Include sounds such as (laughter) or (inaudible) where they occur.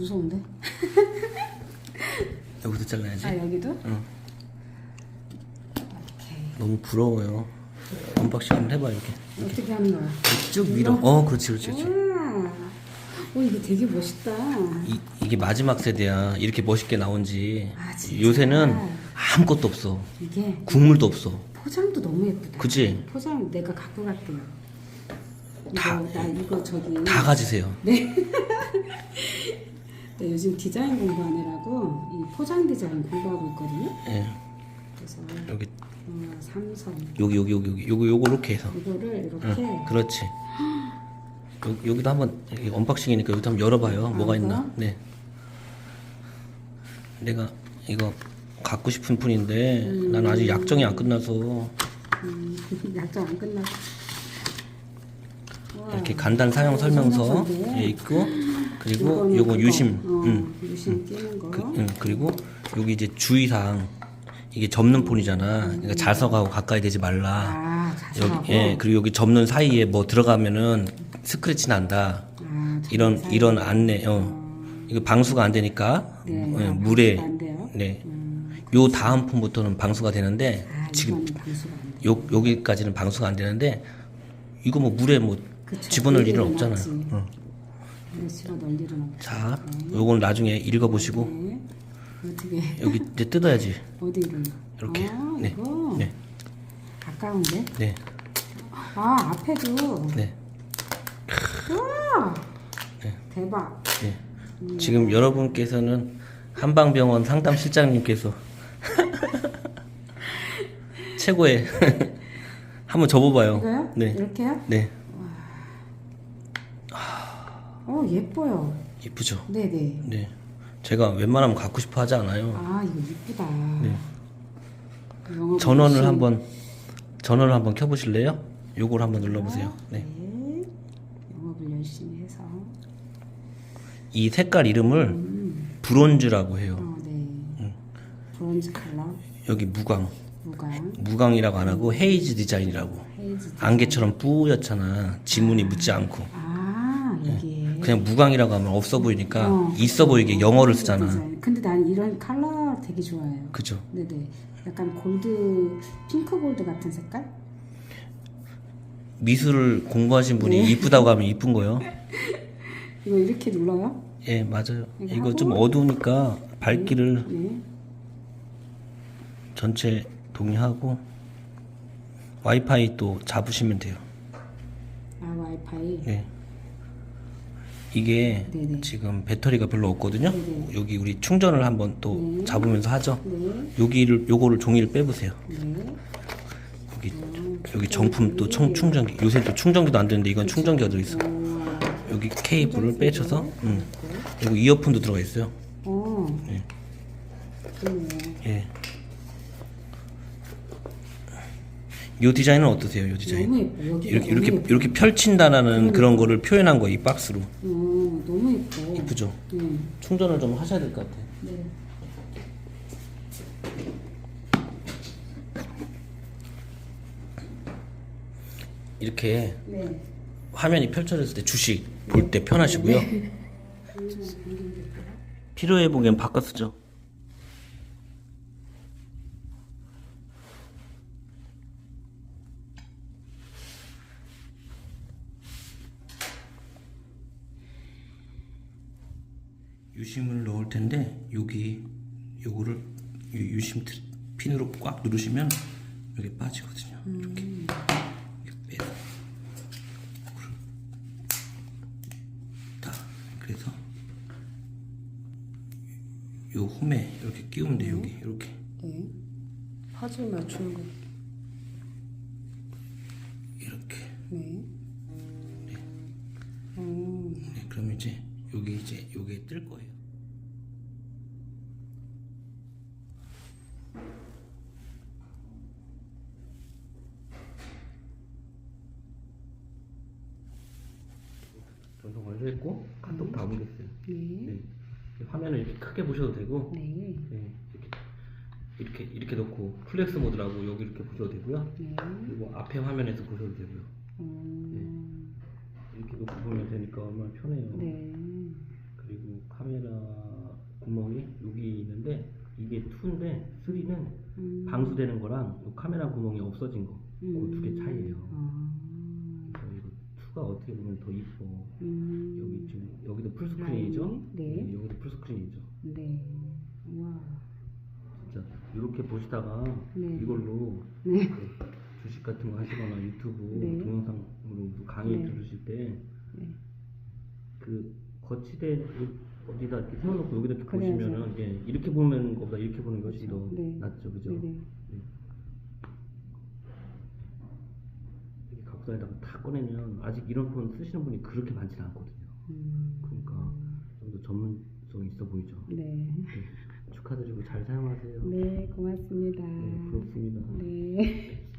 무서운데? (laughs) 여기서 잘라야지. 아 여기도? 응. 오케이. 너무 부러워요. 언박싱 한번 해봐 이렇게. 어떻게 하는 거야? 쭉 밀어. 어, 그렇지, 그렇지, 그렇지. 아, 어 이거 되게 멋있다. 이, 이게 마지막 세대야. 이렇게 멋있게 나온지. 아, 진짜? 요새는 아무것도 없어. 이게 국물도 없어. 포장도 너무 예쁘다. 그치? 포장 내가 갖고 갈게요. 이거 다- 나 이거 저기 다 가지세요. 네, (laughs) 요즘 디자인 공부하느라고 이 포장 디자인 공부하고 있거든요. 예. 그래서 여기, 어, 삼성 여기, 여기, 여기, 여기, 요거, 요거 이렇게 해서. 이거를 이렇게 응, 그렇지. 여, 여기도 한번 이게 언박싱이니까 여기도 한번 열어봐요. 뭐가 있나? 네. 내가 이거 갖고 싶은 푼인데 난 아직 약정이 안 끝나서 음, (laughs) 약정 안 끝나고 우와, 이렇게 간단 사용 설명서 설명서인데. 예, 있고 그리고 요거 그거, 유심, 어, 응. 유심 끼는 거 그, 응, 그리고 여기 이제 주의사항 이게 접는 폰이잖아. 그러니까 자석하고 가까이 되지 말라. 아 자세하고 여기 예 그리고 여기 접는 사이에 뭐 들어가면은 스크래치 난다. 아, 이런 자세. 이런 안내 어 이거 방수가 안 되니까 네, 예, 아, 물에 방수가 안 돼요? 네. 음, 요 다음 폰부터는 방수가 되는데 아 지금 이거는 방수가 안 돼. 요 여기까지는 방수가 안 되는데 이거 뭐 물에 뭐 그쵸. 집어넣을 일은 없잖아요. 일은 없죠. 자, 요건 나중에 읽어보시고 네. 어떻게 여기 이제 뜯어야지. 어디를? 이렇게. 아, 네. 이거 네, 가까운데? 네, 아 앞에도. 네, 우와. 대박. 네. 지금 여러분께서는 한방병원 상담 실장님께서 (laughs) 최고의 (laughs) 한번 접어봐요. 이거요? 네, 이렇게요? 네, 어 예뻐요. 예쁘죠. 네네. 네, 제가 웬만하면 갖고 싶어 하지 않아요. 아 이거 이쁘다. 네. 영어 전원을 한번 전원을 한번 켜보실래요? 요걸 한번 눌러보세요. 네. 네. 영업을 열심히 해서. 이 색깔 이름을 음. 브론즈라고 해요. 어, 네. 브론즈 컬러, 여기 무광, 무광, 무광이라고 안 하고 헤이즈 디자인이라고. 헤이즈. 안개처럼 뿌옇잖아. 지문이 묻지 않고. 아 여기에. 그냥 무광이라고 하면 없어 보이니까 어. 있어 보이게 영어를 쓰잖아. 디자인. 근데 난 이런 컬러 되게 좋아해요. 그죠? 네네. 약간 골드, 핑크 골드 같은 색깔? 미술을 공부하신 분이 네. 이쁘다고 하면 이쁜 거요. (laughs) 이거 이렇게 눌러요? 예, 맞아요. 이거 이거 하고? 좀 어두우니까 밝기를 네. 전체 동의하고 와이파이 또 잡으시면 돼요. 아 와이파이. 네. 이게 네네. 지금 배터리가 별로 없거든요. 네네. 여기 우리 충전을 한번 또 네. 잡으면서 하죠. 네. 여기를 요거를 종이를 빼보세요. 네. 여기 음, 여기 정품 또 청, 충전기. 요새 또 충전기도 안 되는데 이건 충전기가 들어 있어. 우와. 여기 케이블을 빼셔서 음. 그리고 이어폰도 들어가 있어요. 어. 네. 그러네. 예. 요 디자인은 어떠세요? 요 디자인? 너무 예뻐. 여기 이렇게 이렇게. 이렇게 펼친다라는 그런 거를 표현한 거이 박스로. 어, 너무 예뻐. 이쁘죠? 네. 충전을 좀 하셔야 될 것 같아. 네. 이렇게 네. 화면이 펼쳐졌을 때 주식 볼 때 편하시고요. 필요해 보기엔 바꿔 쓰죠. 유심을 넣을 텐데 여기 요거를 이 유심 트- 핀으로 꽉 누르시면 여기 빠지거든요. 이렇게. 이렇게 빼서. 다. 그래서 요 홈에 이렇게 끼우면 돼 여기. 이렇게. 네. 퍼즐 맞추는 거. 뜰 거예요. 전송 완료했고 카톡 다 보냈어요. 네. 네. 화면을 이렇게 크게 보셔도 되고 네. 네, 이렇게 이렇게 이렇게 놓고 플렉스 모드라고 여기 이렇게 보셔도 되고요. 네. 그리고 앞에 화면에서 보셔도 되고요. 음. 이렇게 놓고 보면 되니까 얼마나 편해요. 네. 그리고 카메라 구멍이 여기 있는데 이게 2인데 3는 음. 방수되는 거랑 요 카메라 구멍이 없어진 거 그 두개 음. 차이예요. 아. 그래서 이거 2가 어떻게 보면 더 이뻐. 음. 여기 지금 여기도 풀스크린이죠? 네. 네. 여기도 풀스크린이죠. 네. 와. 진짜 이렇게 보시다가 네. 이걸로 네. 그 주식 같은 거 하시거나 유튜브 네. 동영상으로 강의 네. 들으실 때그 네. 거치대 어디다 이렇게 세워놓고 여기다 이렇게 그래야죠. 보시면은 예, 이렇게 보는 것보다 이렇게 보는 것이 더 네. 낫죠, 그죠? 네네. 네. 이렇게 각선에다가 다 꺼내면 아직 이런 폰 쓰시는 분이 그렇게 많지는 않거든요. 음. 그러니까 좀 더 전문성 있어 보이죠. 네. 네. 축하드리고 잘 사용하세요. 네, 고맙습니다. 네, 부럽습니다. 네. (laughs)